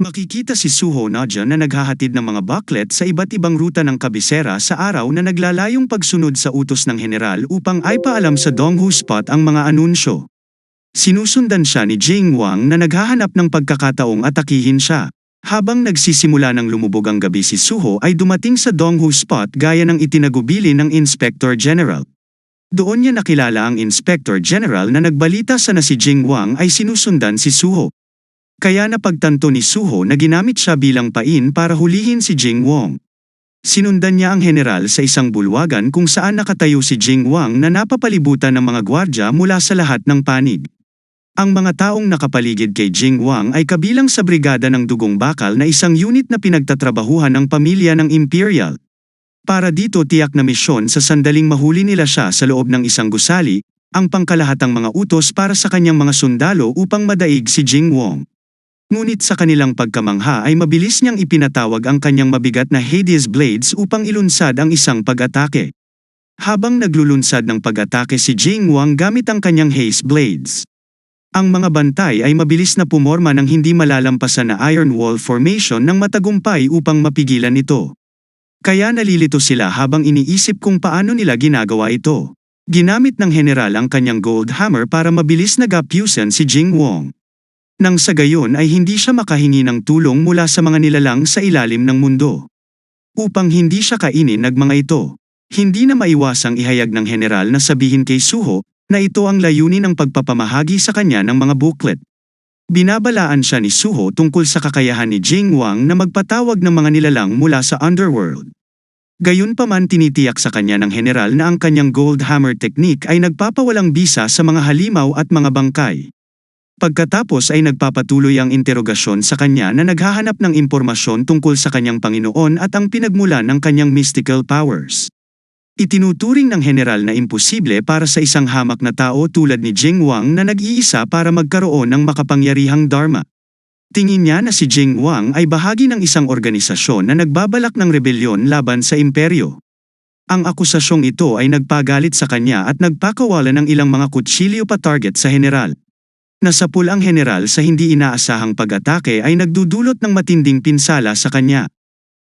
Makikita si Suho Naja na naghahatid ng mga baklet sa iba't ibang ruta ng kabisera sa araw na naglalayong pagsunod sa utos ng general upang ay paalam sa Donghu Spot ang mga anunsyo. Sinusundan siya ni Jing Wang na naghahanap ng pagkakataong atakihin siya. Habang nagsisimula ng lumubog ang gabi si Suho ay dumating sa Donghu Spot gaya ng itinagubili ng Inspector General. Doon niya nakilala ang Inspector General na nagbalita sa na si Jing Wang ay sinusundan si Suho. Kaya napagtanto ni Suho na ginamit siya bilang pain para hulihin si Jing Wong. Sinundan niya ang general sa isang bulwagan kung saan nakatayo si Jing Wang na napapalibutan ng mga gwardya mula sa lahat ng panig. Ang mga taong nakapaligid kay Jing Wang ay kabilang sa brigada ng dugong bakal na isang unit na pinagtatrabahuhan ng pamilya ng Imperial. Para dito tiyak na misyon sa sandaling mahuli nila siya sa loob ng isang gusali, ang pangkalahatang mga utos para sa kanyang mga sundalo upang madaig si Jing Wong. Ngunit sa kanilang pagkamangha ay mabilis niyang ipinatawag ang kanyang mabigat na Hades Blades upang ilunsad ang isang pag-atake. Habang naglulunsad ng pag-atake si Jing Wang gamit ang kanyang Haze Blades. Ang mga bantay ay mabilis na pumorma ng hindi malalampasan na Iron Wall Formation ng matagumpay upang mapigilan ito. Kaya nalilito sila habang iniisip kung paano nila ginagawa ito. Ginamit ng general ang kanyang gold hammer para mabilis na gapyusan si Jing Wong. Nang sa gayon ay hindi siya makahingi ng tulong mula sa mga nilalang sa ilalim ng mundo. Upang hindi siya kainin ng mga ito, hindi na maiwasang ihayag ng general na sabihin kay Suho na ito ang layunin ng pagpapamahagi sa kanya ng mga booklet. Binabalaan siya ni Suho tungkol sa kakayahan ni Jing Wang na magpatawag ng mga nilalang mula sa underworld. Gayunpaman tinitiyak sa kanya ng general na ang kanyang gold hammer technique ay nagpapawalang bisa sa mga halimaw at mga bangkay. Pagkatapos ay nagpapatuloy ang interogasyon sa kanya na naghahanap ng impormasyon tungkol sa kanyang Panginoon at ang pinagmulan ng kanyang mystical powers. Itinuturing ng general na imposible para sa isang hamak na tao tulad ni Jing Wang na nag-iisa para magkaroon ng makapangyarihang Dharma. Tingin niya na si Jing Wang ay bahagi ng isang organisasyon na nagbabalak ng rebelyon laban sa imperyo. Ang akusasyong ito ay nagpagalit sa kanya at nagpakawala ng ilang mga kutsilyo pa target sa general. Nasapul ang general sa hindi inaasahang pag-atake ay nagdudulot ng matinding pinsala sa kanya.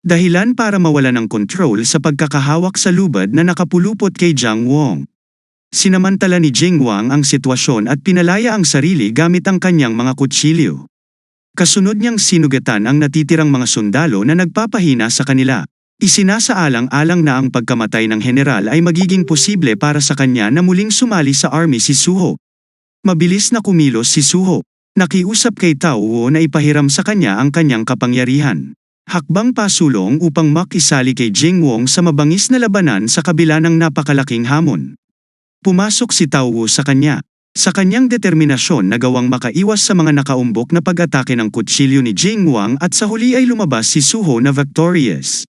Dahilan para mawala ng control sa pagkakahawak sa lubad na nakapulupot kay Jiang Wong. Sinamantala ni Jing Wang ang sitwasyon at pinalaya ang sarili gamit ang kanyang mga kutsilyo. Kasunod niyang sinugatan ang natitirang mga sundalo na nagpapahina sa kanila. Isinasaalang-alang na ang pagkamatay ng general ay magiging posible para sa kanya na muling sumali sa army si Suho. Mabilis na kumilos si Suho. Nakiusap kay Tao na ipahiram sa kanya ang kanyang kapangyarihan. Hakbang pasulong upang makisali kay Jing Wong sa mabangis na labanan sa kabila ng napakalaking hamon. Pumasok si Tao sa kanya. Sa kanyang determinasyon na gawang makaiwas sa mga nakaumbok na pag-atake ng kutsilyo ni Jing Wang at sa huli ay lumabas si Suho na victorious.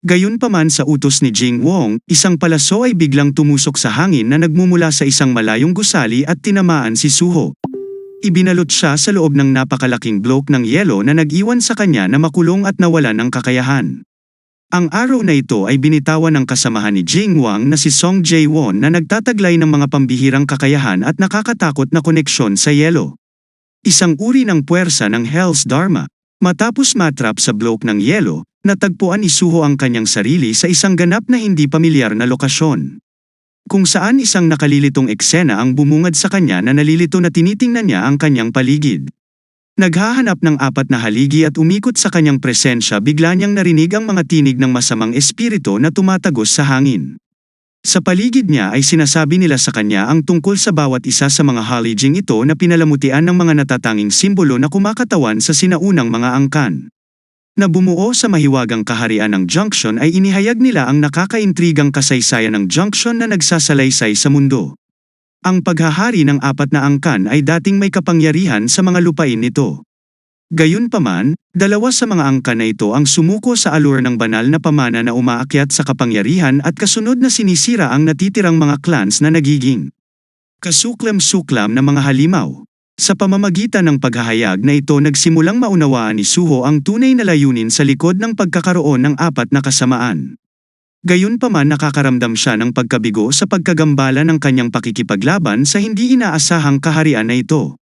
Gayunpaman sa utos ni Jing Wong, isang palaso ay biglang tumusok sa hangin na nagmumula sa isang malayong gusali at tinamaan si Suho. Ibinalot siya sa loob ng napakalaking bloke ng yelo na nag-iwan sa kanya na makulong at nawala ng kakayahan. Ang araw na ito ay binitawan ng kasamahan ni Jing Wang na si Song Jae-won na nagtataglay ng mga pambihirang kakayahan at nakakatakot na koneksyon sa yelo. Isang uri ng puwersa ng Hell's Dharma. Matapos matrap sa bloke ng yelo, natagpuan ni Suho ang kanyang sarili sa isang ganap na hindi pamilyar na lokasyon. Kung saan isang nakalilitong eksena ang bumungad sa kanya na nalilito na tinitingnan niya ang kanyang paligid. Naghahanap ng apat na haligi at umikot sa kanyang presensya bigla niyang narinig ang mga tinig ng masamang espiritu na tumatagos sa hangin. Sa paligid niya ay sinasabi nila sa kanya ang tungkol sa bawat isa sa mga halijing ito na pinalamutian ng mga natatanging simbolo na kumakatawan sa sinaunang mga angkan. Na bumuo sa mahiwagang kaharian ng Junction ay inihayag nila ang nakakaintrigang kasaysayan ng Junction na nagsasalaysay sa mundo. Ang paghahari ng apat na angkan ay dating may kapangyarihan sa mga lupain nito. Gayunpaman, dalawa sa mga angka na ito ang sumuko sa alur ng banal na pamana na umaakyat sa kapangyarihan at kasunod na sinisira ang natitirang mga clans na nagiging kasuklam-suklam na mga halimaw. Sa pamamagitan ng paghahayag na ito nagsimulang maunawaan ni Suho ang tunay na layunin sa likod ng pagkakaroon ng apat na kasamaan. Gayunpaman nakakaramdam siya ng pagkabigo sa pagkagambala ng kanyang pakikipaglaban sa hindi inaasahang kaharian na ito.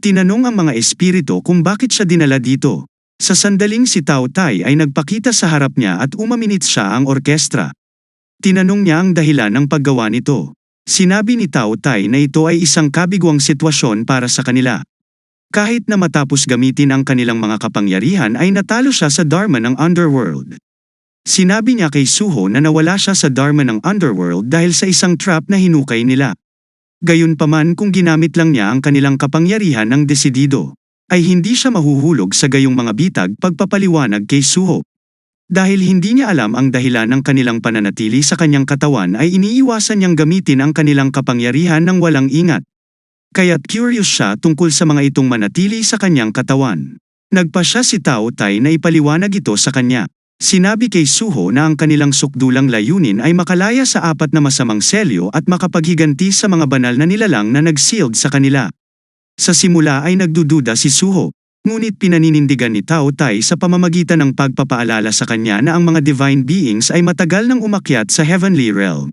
Tinanong ang mga espiritu kung bakit siya dinala dito. Sa sandaling si Tao Tai ay nagpakita sa harap niya at umaminit siya ang orkestra. Tinanong niya ang dahilan ng paggawa nito. Sinabi ni Tao Tai na ito ay isang kabigwang sitwasyon para sa kanila. Kahit na matapos gamitin ang kanilang mga kapangyarihan ay natalo siya sa Dharma ng Underworld. Sinabi niya kay Suho na nawala siya sa Dharma ng Underworld dahil sa isang trap na hinukay nila. Gayunpaman kung ginamit lang niya ang kanilang kapangyarihan ng desidido, ay hindi siya mahuhulog sa gayong mga bitag pagpapaliwanag kay Suho. Dahil hindi niya alam ang dahilan ng kanilang pananatili sa kanyang katawan ay iniiwasan niyang gamitin ang kanilang kapangyarihan ng walang ingat. Kaya't curious siya tungkol sa mga itong manatili sa kanyang katawan. Nagpa siya si Tao Tai na ipaliwanag ito sa kanya. Sinabi kay Suho na ang kanilang sukdulang layunin ay makalaya sa apat na masamang selyo at makapaghiganti sa mga banal na nilalang na nag-sealed sa kanila. Sa simula ay nagdududa si Suho, ngunit pinaninindigan ni Tao Tai sa pamamagitan ng pagpapaalala sa kanya na ang mga divine beings ay matagal nang umakyat sa heavenly realm.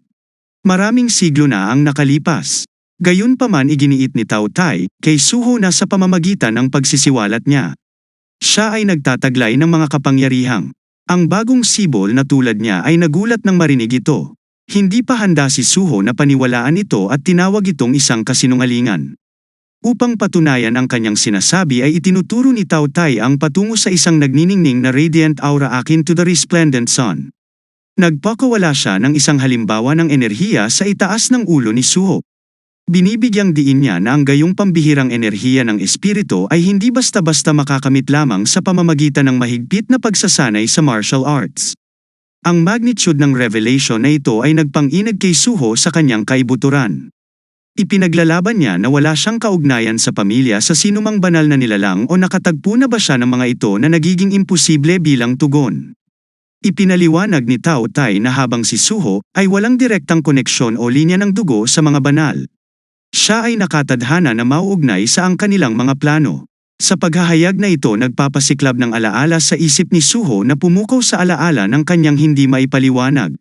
Maraming siglo na ang nakalipas. Gayunpaman iginiit ni Tao Tai kay Suho na sa pamamagitan ng pagsisiwalat niya. Siya ay nagtataglay ng mga kapangyarihang ang bagong sibol na tulad niya ay nagulat nang marinig ito. Hindi pa handa si Suho na paniwalaan ito at tinawag itong isang kasinungalingan. Upang patunayan ang kanyang sinasabi ay itinuturo ni Tao Tai ang patungo sa isang nagniningning na radiant aura akin to the resplendent sun. Nagpakawala siya ng isang halimbawa ng enerhiya sa itaas ng ulo ni Suho. Binibigyang diin niya na ang gayong pambihirang enerhiya ng espiritu ay hindi basta-basta makakamit lamang sa pamamagitan ng mahigpit na pagsasanay sa martial arts. Ang magnitude ng revelation na ito ay nagpang-inag kay Suho sa kanyang kaibuturan. Ipinaglalaban niya na wala siyang kaugnayan sa pamilya sa sinumang banal na nilalang o nakatagpo na ba siya ng mga ito na nagiging imposible bilang tugon. Ipinaliwanag ni Tao Tai na habang si Suho ay walang direktang koneksyon o linya ng dugo sa mga banal. Siya ay nakatadhana na mauugnay sa ang kanilang mga plano. Sa paghahayag na ito nagpapasiklab ng alaala sa isip ni Suho na pumukaw sa alaala ng kanyang hindi maipaliwanag.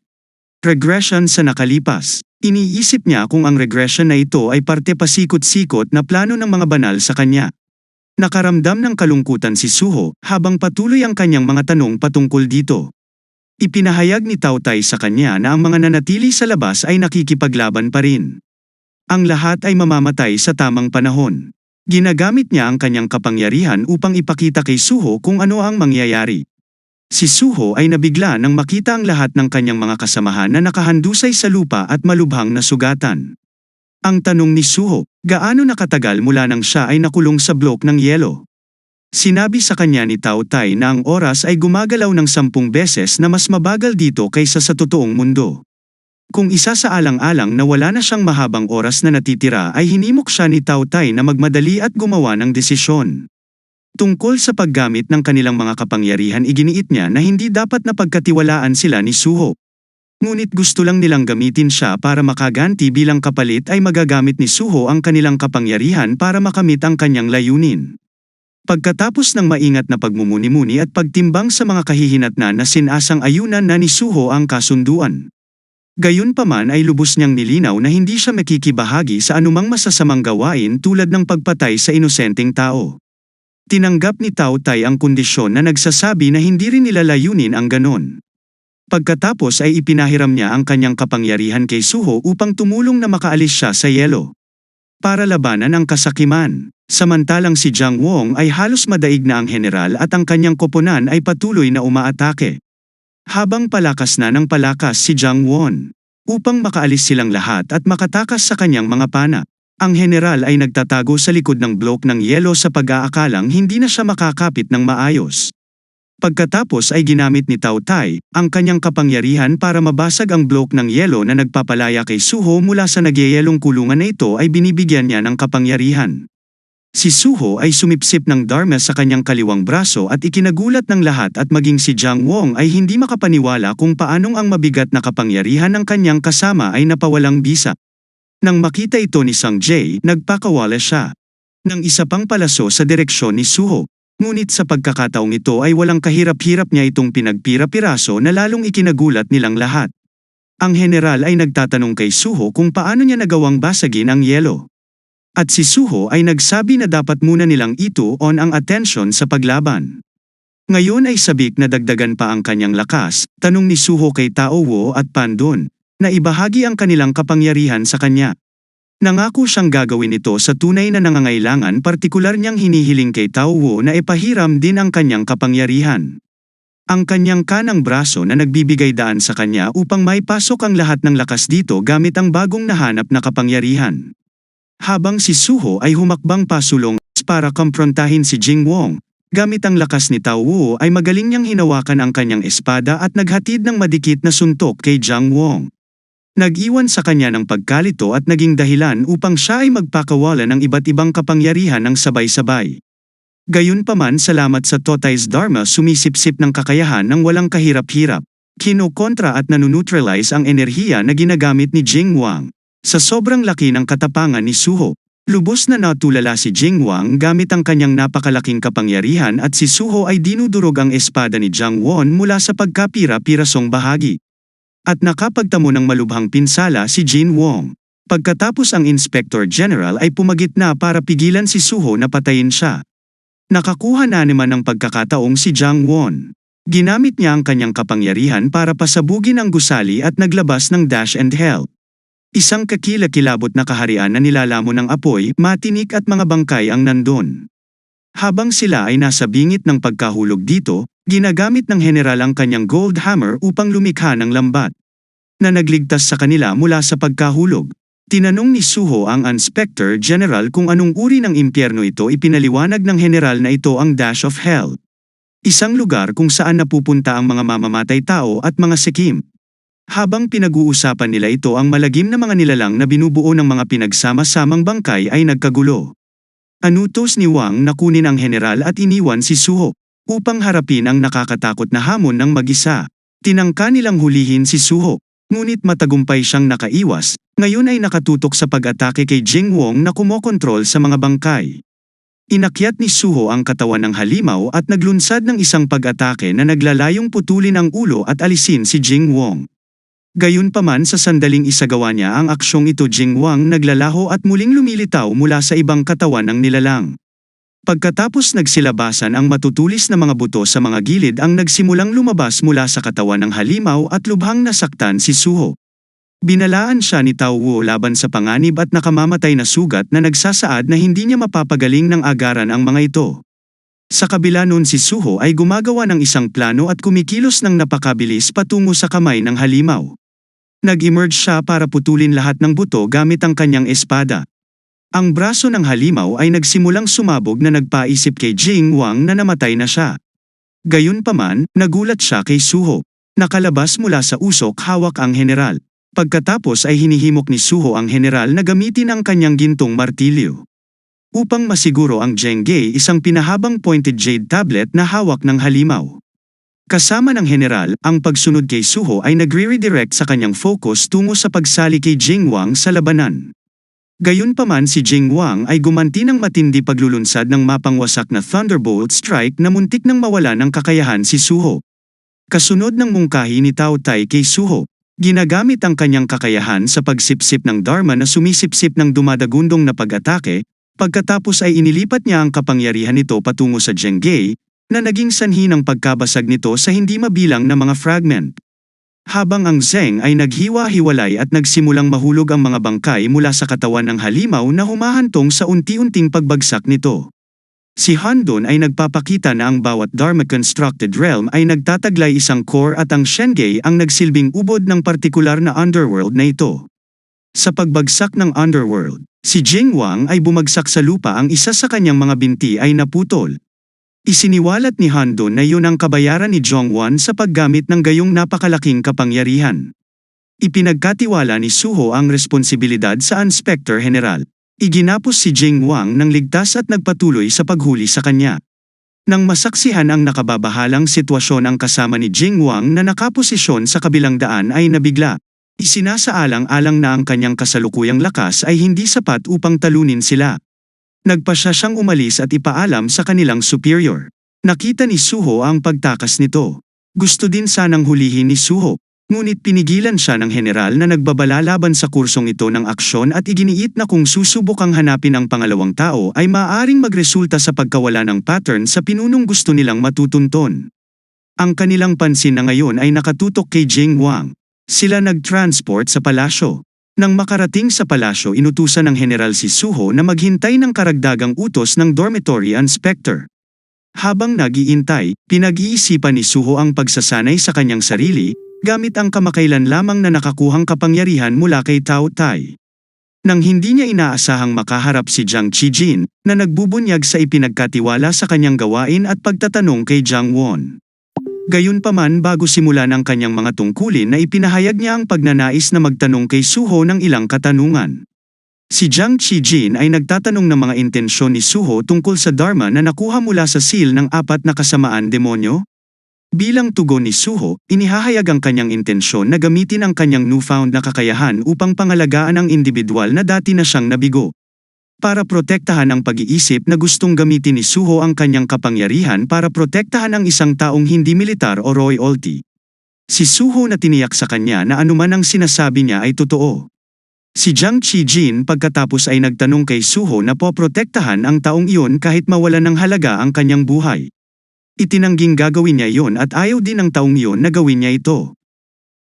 Regression sa nakalipas. Iniisip niya kung ang regression na ito ay parte pasikot-sikot na plano ng mga banal sa kanya. Nakaramdam ng kalungkutan si Suho habang patuloy ang kanyang mga tanong patungkol dito. Ipinahayag ni Tao Tai sa kanya na ang mga nanatili sa labas ay nakikipaglaban pa rin. Ang lahat ay mamamatay sa tamang panahon. Ginagamit niya ang kanyang kapangyarihan upang ipakita kay Suho kung ano ang mangyayari. Si Suho ay nabigla nang makita ang lahat ng kanyang mga kasamahan na nakahandusay sa lupa at malubhang nasugatan. Ang tanong ni Suho, gaano nakatagal mula nang siya ay nakulong sa blok ng yelo? Sinabi sa kanya ni Tao Tai na ang oras ay gumagalaw ng sampung beses na mas mabagal dito kaysa sa totoong mundo. Kung isa sa alang-alang na wala na siyang mahabang oras na natitira ay hinimok siya ni Tao Tai na magmadali at gumawa ng desisyon. Tungkol sa paggamit ng kanilang mga kapangyarihan iginiit niya na hindi dapat na pagkatiwalaan sila ni Suho. Ngunit gusto lang nilang gamitin siya para makaganti bilang kapalit ay magagamit ni Suho ang kanilang kapangyarihan para makamit ang kanyang layunin. Pagkatapos ng maingat na pagmumuni-muni at pagtimbang sa mga kahihinatnan na sinasang ayunan na ni Suho ang kasunduan. Gayunpaman ay lubos niyang nilinaw na hindi siya makikibahagi sa anumang masasamang gawain tulad ng pagpatay sa inosenteng tao. Tinanggap ni Tao Tai ang kondisyon na nagsasabi na hindi rin nila layunin ang ganon. Pagkatapos ay ipinahiram niya ang kanyang kapangyarihan kay Suho upang tumulong na makaalis siya sa yelo. Para labanan ang kasakiman. Samantalang si Jiang Wong ay halos madaig na ang general at ang kanyang koponan ay patuloy na umaatake. Habang palakas na ng palakas si Jiang Won, upang makaalis silang lahat at makatakas sa kanyang mga pana. Ang general ay nagtatago sa likod ng blok ng yelo sa pag-aakalang hindi na siya makakapit ng maayos. Pagkatapos ay ginamit ni Tao Tai ang kanyang kapangyarihan para mabasag ang blok ng yelo na nagpapalaya kay Suho mula sa nagyayelong kulungan na ito ay binibigyan niya ng kapangyarihan. Si Suho ay sumipsip ng Dharma sa kanyang kaliwang braso at ikinagulat ng lahat at maging si Jiang Wong ay hindi makapaniwala kung paanong ang mabigat na kapangyarihan ng kanyang kasama ay napawalang bisa. Nang makita ito ni Sang Jae, nagpakawala siya. Nang isa pang palaso sa direksyon ni Suho. Ngunit sa pagkakataong ito ay walang kahirap-hirap niya itong pinagpira-piraso na lalong ikinagulat nilang lahat. Ang general ay nagtatanong kay Suho kung paano niya nagawang basagin ang yelo. At si Suho ay nagsabi na dapat muna nilang ito on ang atensyon sa paglaban. Ngayon ay sabik na dagdagan pa ang kanyang lakas, tanong ni Suho kay Tao Wo at Pandon, na ibahagi ang kanilang kapangyarihan sa kanya. Nangako siyang gagawin ito sa tunay na nangangailangan partikular niyang hinihiling kay Tao Wo na ipahiram din ang kanyang kapangyarihan. Ang kanyang kanang braso na nagbibigay daan sa kanya upang maipasok ang lahat ng lakas dito gamit ang bagong nahanap na kapangyarihan. Habang si Suho ay humakbang pasulong para komprontahin si Jing Wong, gamit ang lakas ni Tao Wu ay magaling niyang hinawakan ang kanyang espada at naghatid ng madikit na suntok kay Jiang Wong. Nag-iwan sa kanya ng pagkalito at naging dahilan upang siya ay magpakawala ng iba't ibang kapangyarihan ng sabay-sabay. Gayunpaman salamat sa Totai's Dharma sumisipsip ng kakayahan ng walang kahirap-hirap. Kinokontra at nanuneutralize ang enerhiya na ginagamit ni Jing Wang. Sa sobrang laki ng katapangan ni Suho, lubos na natulala si Jing Wang gamit ang kanyang napakalaking kapangyarihan at si Suho ay dinudurog ang espada ni Jiang Won mula sa pagkapira-pirasong bahagi. At nakapagtamo ng malubhang pinsala si Jin Wong. Pagkatapos ang Inspector General ay pumagit na para pigilan si Suho na patayin siya. Nakakuha na naman ng pagkakataong si Jiang Won. Ginamit niya ang kanyang kapangyarihan para pasabugin ang gusali at naglabas ng dash and help. Isang kakilakilabot na kaharian na nilalamon ng apoy, matinik at mga bangkay ang nandun. Habang sila ay nasa bingit ng pagkahulog dito, ginagamit ng general ang kanyang gold hammer upang lumikha ng lambat. Na nagligtas sa kanila mula sa pagkahulog. Tinanong ni Suho ang Inspector General kung anong uri ng impyerno ito ipinaliwanag ng general na ito ang Dash of Hell. Isang lugar kung saan napupunta ang mga mamamatay tao at mga sikim. Habang pinag-uusapan nila ito ang malagim na mga nilalang na binubuo ng mga pinagsama-samang bangkay ay nagkagulo. Anutos ni Wang na kunin ang general at iniwan si Suho upang harapin ang nakakatakot na hamon ng mag-isa. Tinangka nilang hulihin si Suho, ngunit matagumpay siyang nakaiwas, ngayon ay nakatutok sa pag-atake kay Jing Wong na kumokontrol sa mga bangkay. Inakyat ni Suho ang katawan ng halimaw at naglunsad ng isang pag-atake na naglalayong putulin ang ulo at alisin si Jing Wong. Gayunpaman sa sandaling isagawa niya ang aksyong ito Jing Wang naglalaho at muling lumilitaw mula sa ibang katawan ng nilalang. Pagkatapos nagsilabasan ang matutulis na mga buto sa mga gilid ang nagsimulang lumabas mula sa katawan ng halimaw at lubhang nasaktan si Suho. Binalaan siya ni Tao Wu laban sa panganib at nakamamatay na sugat na nagsasaad na hindi niya mapapagaling ng agaran ang mga ito. Sa kabila nun si Suho ay gumagawa ng isang plano at kumikilos ng napakabilis patungo sa kamay ng halimaw. Nag-emerge siya para putulin lahat ng buto gamit ang kanyang espada. Ang braso ng halimaw ay nagsimulang sumabog na nagpaisip kay Jing Wang na namatay na siya. Gayunpaman, nagulat siya kay Suho. Nakalabas mula sa usok hawak ang general. Pagkatapos ay hinihimok ni Suho ang general na gamitin ang kanyang gintong martilyo. Upang masiguro ang Jengge isang pinahabang pointed jade tablet na hawak ng halimaw. Kasama ng general, ang pagsunod kay Suho ay nagre-redirect sa kanyang focus tungo sa pagsali kay Jing Wang sa labanan. Gayunpaman si Jing Wang ay gumanti ng matindi paglulunsad ng mapangwasak na Thunderbolt Strike na muntik nang mawala ng kakayahan si Suho. Kasunod ng mungkahi ni Tao Tai kay Suho, ginagamit ang kanyang kakayahan sa pagsipsip ng Dharma na sumisipsip ng dumadagundong na pag-atake, pagkatapos ay inilipat niya ang kapangyarihan nito patungo sa Jengge, na naging sanhi ng pagkabasag nito sa hindi mabilang na mga fragment. Habang ang Zeng ay naghiwa-hiwalay at nagsimulang mahulog ang mga bangkay mula sa katawan ng halimaw na humahantong sa unti-unting pagbagsak nito. Si Handon ay nagpapakita na ang bawat Dharma-constructed realm ay nagtataglay isang core at ang Shengei ang nagsilbing ubod ng partikular na underworld na ito. Sa pagbagsak ng underworld, si Jing Wang ay bumagsak sa lupa ang isa sa kanyang mga binti ay naputol, Isiniwalat ni Hando na yun ang kabayaran ni Jongwon sa paggamit ng gayong napakalaking kapangyarihan. Ipinagkatiwala ni Suho ang responsibilidad sa Inspector General. Iginapos si Jing Wang ng ligtas at nagpatuloy sa paghuli sa kanya. Nang masaksihan ang nakababahalang sitwasyon ang kasama ni Jing Wang na nakaposisyon sa kabilang daan ay nabigla. Isinasaalang-alang na ang kanyang kasalukuyang lakas ay hindi sapat upang talunin sila. Nagpasya siyang umalis at ipaalam sa kanilang superior. Nakita ni Suho ang pagtakas nito. Gusto din sanang hulihin ni Suho. Ngunit pinigilan siya ng general na nagbabala laban sa kursong ito ng aksyon at iginiit na kung susubukang hanapin ang pangalawang tao ay maaaring magresulta sa pagkawala ng pattern sa pinunong gusto nilang matutunton. Ang kanilang pansin na ngayon ay nakatutok kay Jing Wang. Sila nag-transport sa palasyo. Nang makarating sa palasyo inutusan ng general si Suho na maghintay ng karagdagang utos ng dormitory inspector. Habang nagiintay, pinag-iisipan ni Suho ang pagsasanay sa kanyang sarili, gamit ang kamakailan lamang na nakakuhang kapangyarihan mula kay Tao Tai. Nang hindi niya inaasahang makaharap si Jiang Qijin, na nagbubunyag sa ipinagkatiwala sa kanyang gawain at pagtatanong kay Jiang Won. Gayunpaman bago simula ng kanyang mga tungkulin na ipinahayag niya ang pagnanais na magtanong kay Suho ng ilang katanungan. Si Jiang Qijin ay nagtatanong ng mga intensyon ni Suho tungkol sa Dharma na nakuha mula sa seal ng apat na kasamaan demonyo. Bilang tugon ni Suho, inihahayag ang kanyang intensyon na gamitin ang kanyang newfound na kakayahan upang pangalagaan ang individual na dati na siyang nabigo. Para protektahan ang pag-iisip na gustong gamitin ni Suho ang kanyang kapangyarihan para protektahan ang isang taong hindi militar o royalty. Si Suho na tiniyak sa kanya na anuman ang sinasabi niya ay totoo. Si Jiang Qijin pagkatapos ay nagtanong kay Suho na poprotektahan ang taong iyon kahit mawalan ng halaga ang kanyang buhay. Itinangging gagawin niya iyon at ayaw din ng taong iyon na gawin niya ito.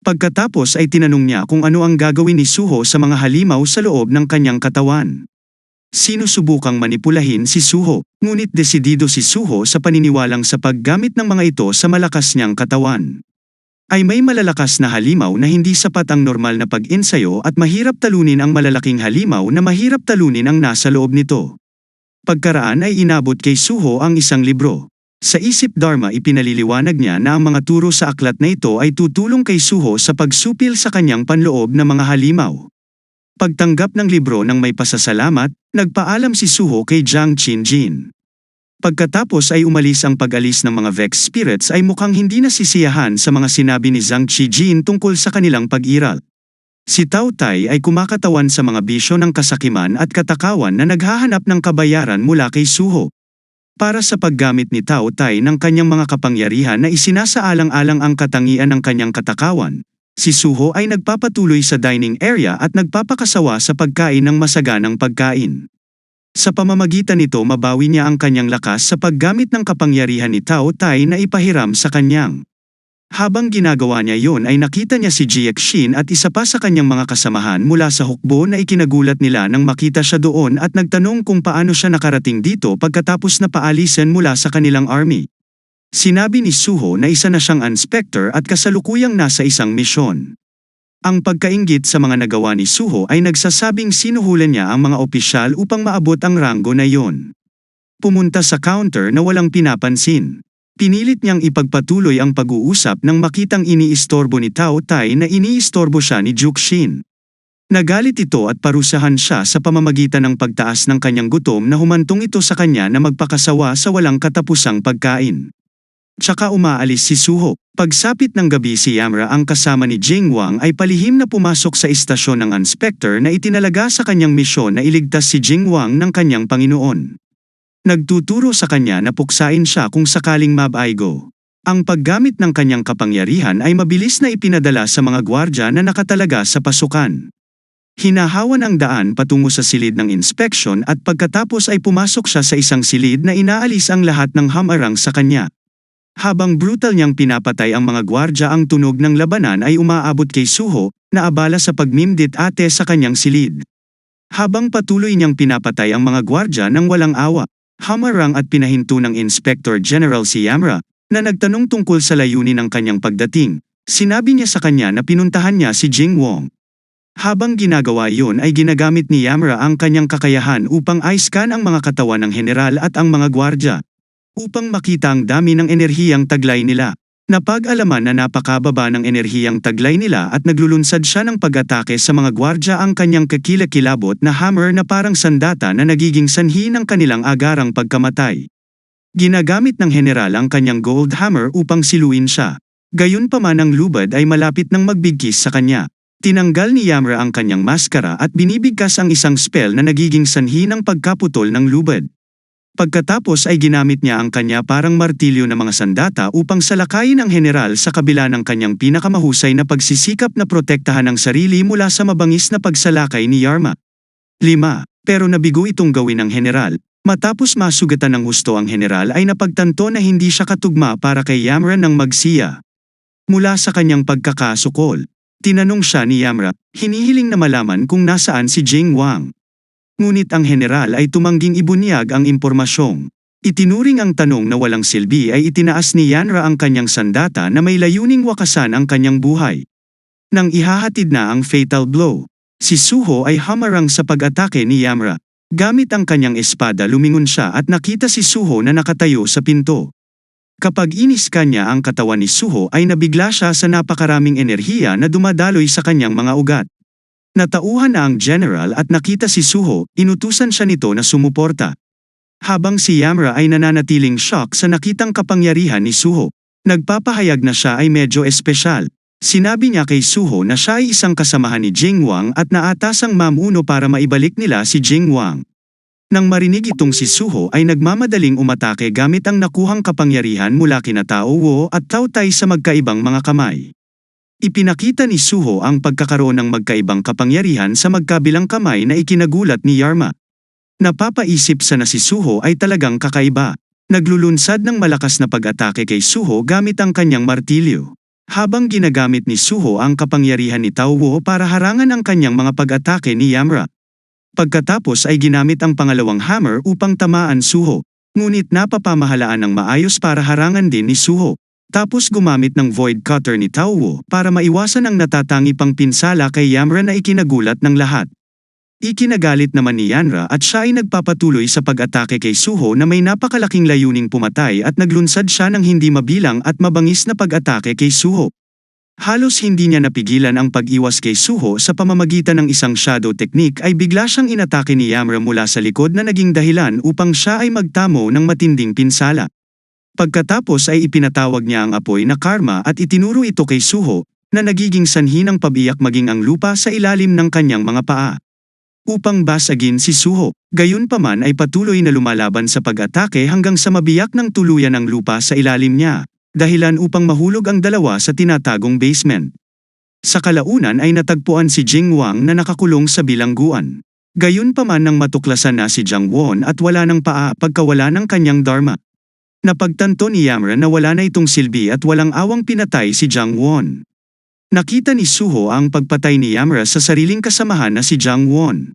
Pagkatapos ay tinanong niya kung ano ang gagawin ni Suho sa mga halimaw sa loob ng kanyang katawan. Sinusubukang manipulahin si Suho, ngunit desidido si Suho sa paniniwalang sa paggamit ng mga ito sa malakas niyang katawan. Ay may malalakas na halimaw na hindi sapat ang normal na pag-insayo at mahirap talunin ang malalaking halimaw na mahirap talunin ang nasa loob nito. Pagkaraan ay inabot kay Suho ang isang libro. Sa isip Dharma ipinaliliwanag niya na ang mga turo sa aklat na ito ay tutulong kay Suho sa pagsupil sa kanyang panloob na mga halimaw. Pagtanggap ng libro ng may pasasalamat, nagpaalam si Suho kay Jiang Qinjin. Pagkatapos ay umalis ang pag-alis ng mga Vex spirits ay mukhang hindi nasisiyahan sa mga sinabi ni Zhang Qijin tungkol sa kanilang pag-iral. Si Tao Tai ay kumakatawan sa mga bisyo ng kasakiman at katakawan na naghahanap ng kabayaran mula kay Suho. Para sa paggamit ni Tao Tai ng kanyang mga kapangyarihan na isinasaalang-alang ang katangian ng kanyang katakawan, Si Suho ay nagpapatuloy sa dining area at nagpapakasawa sa pagkain ng masaganang pagkain. Sa pamamagitan nito mabawi niya ang kanyang lakas sa paggamit ng kapangyarihan ni Tao Tai na ipahiram sa kanyang. Habang ginagawa niya yon ay nakita niya si Jiek Shin at isa pa sa kanyang mga kasamahan mula sa hukbo na ikinagulat nila nang makita siya doon at nagtanong kung paano siya nakarating dito pagkatapos na paalisan mula sa kanilang army. Sinabi ni Suho na isa na siyang inspector at kasalukuyang nasa isang misyon. Ang pagkaingit sa mga nagawa ni Suho ay nagsasabing sinuhulan niya ang mga opisyal upang maabot ang ranggo na iyon. Pumunta sa counter na walang pinapansin. Pinilit niyang ipagpatuloy ang pag-uusap nang makitang iniistorbo ni Tao Tai na iniistorbo siya ni Juxin. Nagalit ito at parusahan siya sa pamamagitan ng pagtaas ng kanyang gutom na humantong ito sa kanya na magpakasawa sa walang katapusang pagkain. Tsaka umaalis si Suho. Pagsapit ng gabi si Yamra ang kasama ni Jing Wang ay palihim na pumasok sa istasyon ng inspector na itinalaga sa kanyang misyon na iligtas si Jing Wang ng kanyang Panginoon. Nagtuturo sa kanya na puksain siya kung sakaling mabaigo. Ang paggamit ng kanyang kapangyarihan ay mabilis na ipinadala sa mga gwardya na nakatalaga sa pasukan. Hinahawan ang daan patungo sa silid ng inspeksyon at pagkatapos ay pumasok siya sa isang silid na inaalis ang lahat ng hamarang sa kanya. Habang brutal niyang pinapatay ang mga gwardya ang tunog ng labanan ay umaabot kay Suho, na abala sa pagmimdit ate sa kanyang silid. Habang patuloy niyang pinapatay ang mga gwardya ng walang awa, hamarang at pinahinto ng Inspector General si Yamra, na nagtanong tungkol sa layunin ng kanyang pagdating. Sinabi niya sa kanya na pinuntahan niya si Jing Wong. Habang ginagawa iyon ay ginagamit ni Yamra ang kanyang kakayahan upang aiskan ang mga katawan ng general at ang mga gwardya upang makita ang dami ng enerhiyang taglay nila. Napag-alaman na napakababa ng enerhiyang taglay nila at naglulunsad siya ng pag-atake sa mga gwardya ang kanyang kakilakilabot na hammer na parang sandata na nagiging sanhi ng kanilang agarang pagkamatay. Ginagamit ng general ang kanyang gold hammer upang siluin siya. Gayunpaman ang lubad ay malapit ng magbigkis sa kanya. Tinanggal ni Yamra ang kanyang maskara at binibigkas ang isang spell na nagiging sanhi ng pagkaputol ng lubad. Pagkatapos ay ginamit niya ang kanya parang martilyo na mga sandata upang salakayin ang general sa kabila ng kanyang pinakamahusay na pagsisikap na protektahan ang sarili mula sa mabangis na pagsalakay ni Yarma. 5. Pero nabigo itong gawin ng general. Matapos masugatan ng husto ang general ay napagtanto na hindi siya katugma para kay Yamra ng magsiya. Mula sa kanyang pagkakasukol, tinanong siya ni Yamra, hinihiling na malaman kung nasaan si Jing Wang. Ngunit ang general ay tumangging ibunyag ang impormasyong. Itinuring ang tanong na walang silbi ay itinaas ni Yanra ang kanyang sandata na may layuning wakasan ang kanyang buhay. Nang ihahatid na ang fatal blow, si Suho ay hamarang sa pag-atake ni Yamra. Gamit ang kanyang espada lumingon siya at nakita si Suho na nakatayo sa pinto. Kapag inis kanya ang katawan ni Suho ay nabigla siya sa napakaraming enerhiya na dumadaloy sa kanyang mga ugat. Natauhan na ang general at nakita si Suho, inutusan siya nito na sumuporta. Habang si Yamra ay nananatiling shock sa nakitang kapangyarihan ni Suho, nagpapahayag na siya ay medyo espesyal. Sinabi niya kay Suho na siya ay isang kasamahan ni Jing Wang at naatasang mamuno para maibalik nila si Jing Wang. Nang marinig itong si Suho ay nagmamadaling umatake gamit ang nakuhang kapangyarihan mula kina Tao Wo at Tao Tai sa magkaibang mga kamay. Ipinakita ni Suho ang pagkakaroon ng magkaibang kapangyarihan sa magkabilang kamay na ikinagulat ni Yarma. Napapaisip sa na si Suho ay talagang kakaiba. Naglulunsad ng malakas na pag-atake kay Suho gamit ang kanyang martilyo. Habang ginagamit ni Suho ang kapangyarihan ni Tao Wo para harangan ang kanyang mga pag-atake ni Yamra. Pagkatapos ay ginamit ang pangalawang hammer upang tamaan Suho. Ngunit napapamahalaan ng maayos para harangan din ni Suho. Tapos gumamit ng Void Cutter ni Tao Wo para maiwasan ang natatangi pang pinsala kay Yamra na ikinagulat ng lahat. Ikinagalit naman ni Yanra at siya ay nagpapatuloy sa pag-atake kay Suho na may napakalaking layuning pumatay at naglunsad siya ng hindi mabilang at mabangis na pag-atake kay Suho. Halos hindi niya napigilan ang pag-iwas kay Suho sa pamamagitan ng isang shadow technique ay bigla siyang inatake ni Yamra mula sa likod na naging dahilan upang siya ay magtamo ng matinding pinsala. Pagkatapos ay ipinatawag niya ang apoy na karma at itinuro ito kay Suho, na nagiging sanhi ng pabiyak maging ang lupa sa ilalim ng kanyang mga paa. Upang basagin si Suho, gayon paman ay patuloy na lumalaban sa pag-atake hanggang sa mabiyak ng tuluyan ang lupa sa ilalim niya, dahilan upang mahulog ang dalawa sa tinatagong basement. Sa kalaunan ay natagpuan si Jing Wang na nakakulong sa bilangguan. Gayon paman nang matuklasan na si Jiang Won at wala ng paa pagkawala ng kanyang dharma. Napagtanto ni Yamra na wala na itong silbi at walang awang pinatay si Jiang Won. Nakita ni Suho ang pagpatay ni Yamra sa sariling kasamahan na si Jiang Won.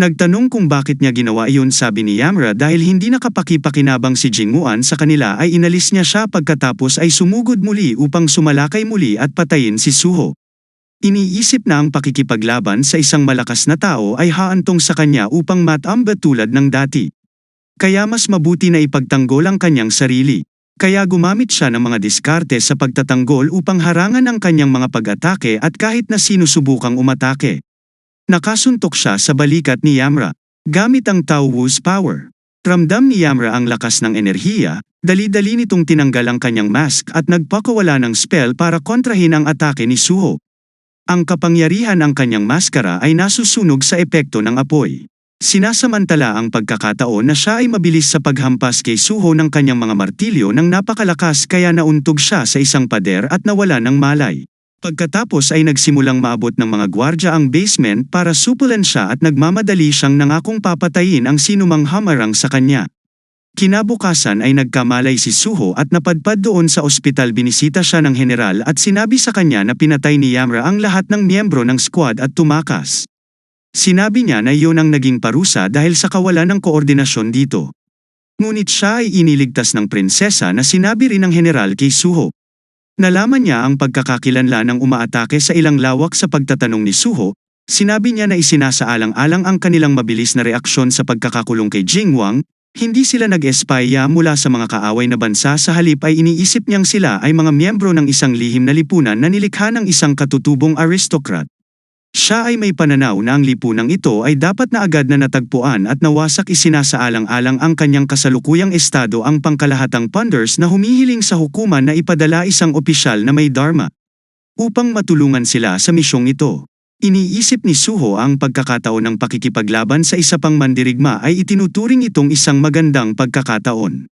Nagtanong kung bakit niya ginawa iyon sabi ni Yamra dahil hindi nakapakipakinabang si Jingmuan sa kanila ay inalis niya siya pagkatapos ay sumugod muli upang sumalakay muli at patayin si Suho. Iniisip na ang pakikipaglaban sa isang malakas na tao ay haantong sa kanya upang matamba tulad ng dati. Kaya mas mabuti na ipagtanggol ang kanyang sarili. Kaya gumamit siya ng mga diskarte sa pagtatanggol upang harangan ang kanyang mga pag-atake at kahit na sinusubukang umatake. Nakasuntok siya sa balikat ni Yamra. Gamit ang Tao Wu's power. Ramdam ni Yamra ang lakas ng enerhiya, dali-dali nitong tinanggal ang kanyang mask at nagpakawala ng spell para kontrahin ang atake ni Suho. Ang kapangyarihan ng kanyang maskara ay nasusunog sa epekto ng apoy. Sinasamantala ang pagkakataon na siya ay mabilis sa paghampas kay Suho ng kanyang mga martilyo ng napakalakas kaya nauntog siya sa isang pader at nawala ng malay. Pagkatapos ay nagsimulang maabot ng mga gwardya ang basement para supulan siya at nagmamadali siyang nangakong papatayin ang sinumang hamarang sa kanya. Kinabukasan ay nagkamalay si Suho at napadpad doon sa ospital binisita siya ng general at sinabi sa kanya na pinatay ni Yamra ang lahat ng miyembro ng squad at tumakas. Sinabi niya na iyon ang naging parusa dahil sa kawalan ng koordinasyon dito. Ngunit siya ay iniligtas ng prinsesa na sinabi rin ng general kay Suho. Nalaman niya ang pagkakakilanla ng umaatake sa ilang lawak sa pagtatanong ni Suho, sinabi niya na isinasaalang-alang ang kanilang mabilis na reaksyon sa pagkakakulong kay Jingwang, hindi sila nag-espaya mula sa mga kaaway na bansa sa halip ay iniisip niyang sila ay mga miyembro ng isang lihim na lipunan na nilikha ng isang katutubong aristocrat. Siya ay may pananaw na ang lipunang ito ay dapat na agad na natagpuan at nawasak isinasaalang-alang ang kanyang kasalukuyang estado ang pangkalahatang punders na humihiling sa hukuman na ipadala isang opisyal na may dharma. Upang matulungan sila sa misyong ito. Iniisip ni Suho ang pagkakataon ng pakikipaglaban sa isa pang mandirigma ay itinuturing itong isang magandang pagkakataon.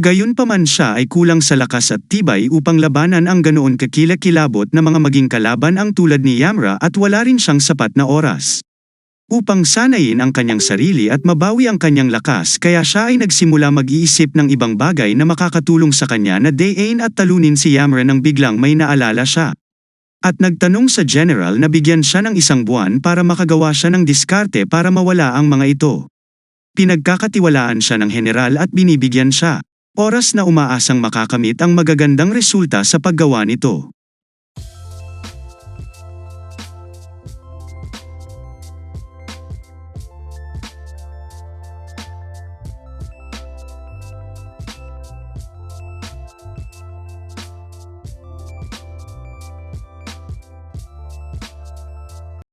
Gayunpaman siya ay kulang sa lakas at tibay upang labanan ang ganoon kakilakilabot na mga maging kalaban ang tulad ni Yamra at wala rin siyang sapat na oras. Upang sanayin ang kanyang sarili at mabawi ang kanyang lakas kaya siya ay nagsimula mag-iisip ng ibang bagay na makakatulong sa kanya na dayain at talunin si Yamra nang biglang may naalala siya. At nagtanong sa general na bigyan siya ng isang buwan para makagawa siya ng diskarte para mawala ang mga ito. Pinagkakatiwalaan siya ng general at binibigyan siya. Oras na umaasang makakamit ang magagandang resulta sa paggawa nito.